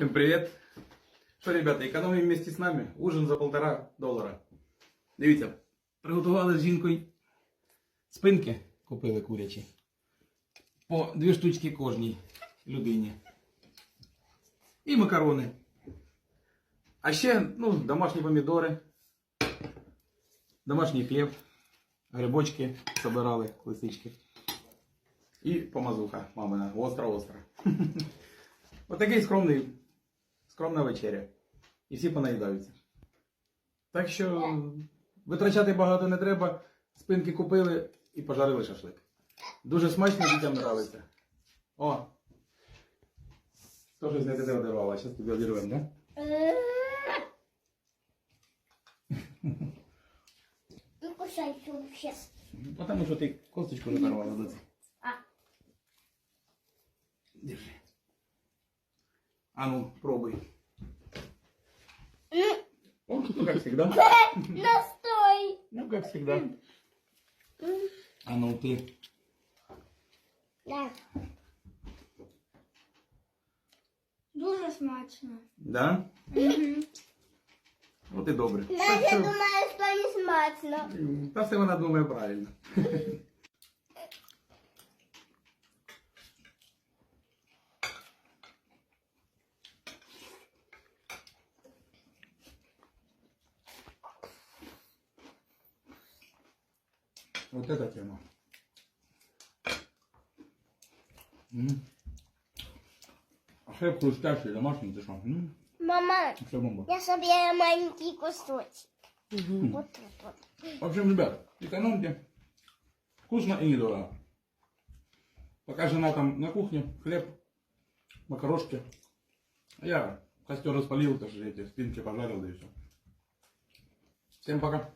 Всем привет! Що, ребята, економимо вместе з нами. Ужин за полтора долара. Дивіться, приготували з жінкою спинки, купили курячі. По дві штучки кожній людині. І макарони. А ще, ну, домашні помідори, домашній хліб, грибочки собирали, лисички. І помазуха мамина, остра-остра. Отакий скромний, Скромна вечеря. І всі понаїдаються. Так що витрачати багато не треба. Спинки купили і пожарили шашлик. Дуже смачно дітям нравиться. О! Хто щось не тебе одірвала, зараз тобі одірвемо, да? Ну, кусайте вообще. Ну, Потому що ти косточку надорвала доці. А. Держи. А ну, пробуй. Ну, О, ну, как всегда. настой. Ну, как всегда. А ну, ты. Да. Дуже смачно. Да? Угу. Ну, ти добре. Настя що, думає, що не смачно. Та все вона думає правильно. Вот эта тема. М. А хлеб хрустящий, домашний? М, Мама, Все бомба. я собираю маленький кусочек. Вот тут вот. В общем, ребят, экономьте. Вкусно и недорого. Пока жена там на кухне, хлеб, макарошки. А Я костер распалил, даже эти спинки пожарил, да и все. Всем пока.